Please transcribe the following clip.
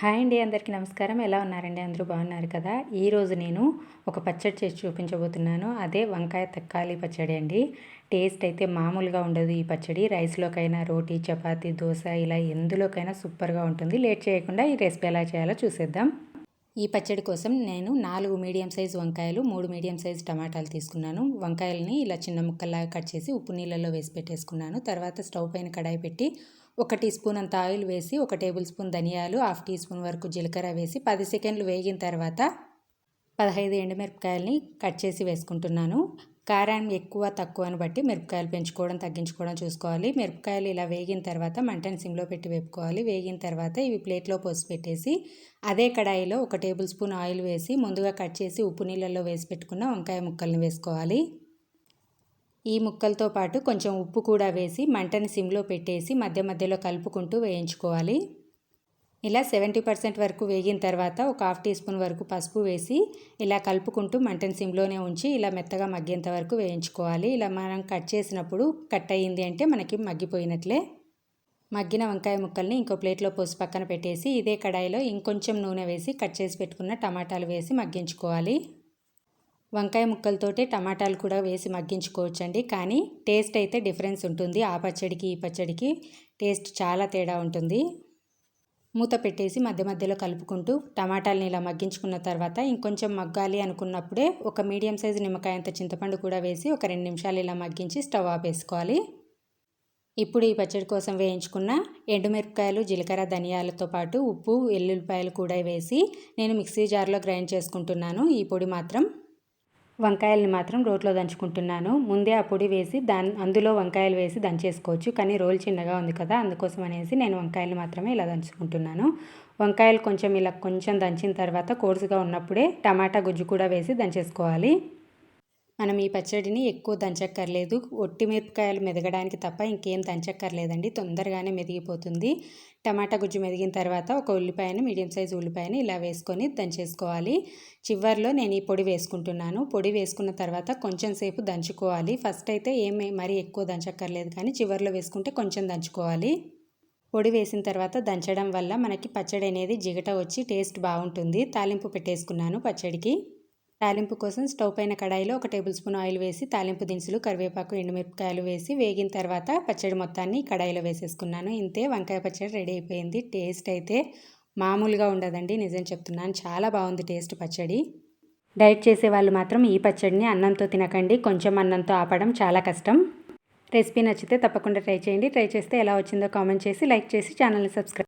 Hi అండి అందరికీ నమస్కారం. ఎలా ఉన్నారండి? అందరూ బాగున్నారు కదా? ఈరోజు నేను ఒక పచ్చడి చేసి చూపించబోతున్నాను. అదే వంకాయ తక్కాలి పచ్చడి అండి. టేస్ట్ అయితే మామూలుగా ఉండదు ఈ పచ్చడి. రైస్లోకైనా రోటీ చపాతీ దోశ ఇలా ఎందులోకైనా సూపర్గా ఉంటుంది. లేట్ చేయకుండా ఈ రెసిపీ ఎలా చేయాలో చూసేద్దాం. ఈ పచ్చడి కోసం నేను నాలుగు మీడియం సైజ్ వంకాయలు మూడు మీడియం సైజ్ టమాటాలు తీసుకున్నాను. వంకాయలని ఇలా చిన్న ముక్కల్లాగా కట్ చేసి ఉప్పు నీళ్ళలో వేసి పెట్టేసుకున్నాను. తర్వాత స్టవ్ పైన కడాయి పెట్టి ఒక టీ స్పూన్ అంత ఆయిల్ వేసి ఒక టేబుల్ స్పూన్ ధనియాలు హాఫ్ టీ స్పూన్ వరకు జీలకర్ర వేసి పది సెకండ్లు వేగిన తర్వాత పదహైదు ఎండుమిరపకాయలని కట్ చేసి వేసుకుంటున్నాను. కారం ఎక్కువ తక్కువని బట్టి మిరపకాయలు పెంచుకోవడం తగ్గించుకోవడం చూసుకోవాలి. మిరపకాయలు ఇలా వేగిన తర్వాత మంటని సిమ్లో పెట్టి వేపుకోవాలి. వేగిన తర్వాత ఇవి ప్లేట్లో పోసి పెట్టేసి అదే కడాయిలో ఒక టేబుల్ స్పూన్ ఆయిల్ వేసి ముందుగా కట్ చేసి ఉప్పు నీళ్ళల్లో వేసి పెట్టుకున్న వంకాయ ముక్కల్ని వేసుకోవాలి. ఈ ముక్కలతో పాటు కొంచెం ఉప్పు కూడా వేసి మంటని సిమ్లో పెట్టేసి మధ్య మధ్యలో కలుపుకుంటూ వేయించుకోవాలి. ఇలా సెవెంటీ పర్సెంట్ వరకు వేగిన తర్వాత ఒక హాఫ్ టీ స్పూన్ వరకు పసుపు వేసి ఇలా కలుపుకుంటూ మంటన్ సిమ్లోనే ఉంచి ఇలా మెత్తగా మగ్గేంత వరకు వేయించుకోవాలి. ఇలా మనం కట్ చేసినప్పుడు కట్ అయ్యింది అంటే మనకి మగ్గిపోయినట్లే. మగ్గిన వంకాయ ముక్కల్ని ఇంకో ప్లేట్లో పోసి పక్కన పెట్టేసి ఇదే కడాయిలో ఇంకొంచెం నూనె వేసి కట్ చేసి పెట్టుకున్న టమాటాలు వేసి మగ్గించుకోవాలి. వంకాయ ముక్కలతోటి టమాటాలు కూడా వేసి మగ్గించుకోవచ్చండి. కానీ టేస్ట్ అయితే డిఫరెన్స్ ఉంటుంది. ఆ పచ్చడికి ఈ పచ్చడికి టేస్ట్ చాలా తేడా ఉంటుంది. మూత పెట్టేసి మధ్య మధ్యలో కలుపుకుంటూ టమాటాలని ఇలా మగ్గించుకున్న తర్వాత ఇంకొంచెం మగ్గాలి అనుకున్నప్పుడే ఒక మీడియం సైజు నిమ్మకాయంత చింతపండు కూడా వేసి ఒక రెండు నిమిషాలు ఇలా మగ్గించి స్టవ్ ఆపేసుకోవాలి ఇప్పుడు ఈ పచ్చడి కోసం వేయించుకున్న ఎండుమిరపకాయలు జీలకర్ర ధనియాలతో పాటు ఉప్పు ఎల్లుల్లిపాయలు కూడా వేసి నేను మిక్సీ జార్లో గ్రైండ్ చేసుకుంటున్నాను. ఈ పొడి మాత్రం వంకాయల్ని మాత్రం రోట్లో దంచుకుంటున్నాను. ముందే ఆ పొడి వేసి దాని అందులో వంకాయలు వేసి దంచేసుకోవచ్చు. కానీ రోల్ చిన్నగా ఉంది కదా అందుకోసం అనేసి నేను వంకాయలు మాత్రమే ఇలా దంచుకుంటున్నాను. వంకాయలు కొంచెం ఇలా కొంచెం దంచిన తర్వాత కోర్సుగా ఉన్నప్పుడే టమాటా గుజ్జు కూడా వేసి దంచేసుకోవాలి. మనం ఈ పచ్చడిని ఎక్కువ దంచక్కర్లేదు. ఒట్టి మిరపకాయలు మెదగడానికి తప్ప ఇంకేం దంచక్కర్లేదండి. తొందరగానే మెదిగిపోతుంది. టమాటా గుజ్జు మెదిగిన తర్వాత ఒక ఉల్లిపాయను మీడియం సైజు ఉల్లిపాయను ఇలా వేసుకొని దంచేసుకోవాలి. చివరిలో నేను ఈ పొడి వేసుకుంటున్నాను. పొడి వేసుకున్న తర్వాత కొంచెం సేపు దంచుకోవాలి. ఫస్ట్ అయితే ఏమి మరీ ఎక్కువ దంచక్కర్లేదు కానీ చివరిలో వేసుకుంటే కొంచెం దంచుకోవాలి. పొడి వేసిన తర్వాత దంచడం వల్ల మనకి పచ్చడి అనేది జిగట వచ్చి టేస్ట్ బాగుంటుంది. తాలింపు పెట్టేసుకున్నాను పచ్చడికి. తాలింపు కోసం స్టవ్ పైన కడాయిలో ఒక టేబుల్ స్పూన్ ఆయిల్ వేసి తాలింపు దినుసులు కరివేపాకు ఎండుమిరపకాయలు వేసి వేగిన తర్వాత పచ్చడి మొత్తాన్ని కడాయిలో వేసేసుకున్నాను. ఇంతే వంకాయ పచ్చడి రెడీ అయిపోయింది. టేస్ట్ అయితే మామూలుగా ఉండదండి నిజం చెప్తున్నాను. చాలా బాగుంది టేస్ట్ పచ్చడి. డైట్ చేసే వాళ్ళు మాత్రం ఈ పచ్చడిని అన్నంతో తినకండి. కొంచెం అన్నంతో ఆపడం చాలా కష్టం. రెసిపీ నచ్చితే తప్పకుండా ట్రై చేయండి. ట్రై చేస్తే ఎలా వచ్చిందో కామెంట్ చేసి లైక్ చేసి ఛానల్ని సబ్స్క్రైబ్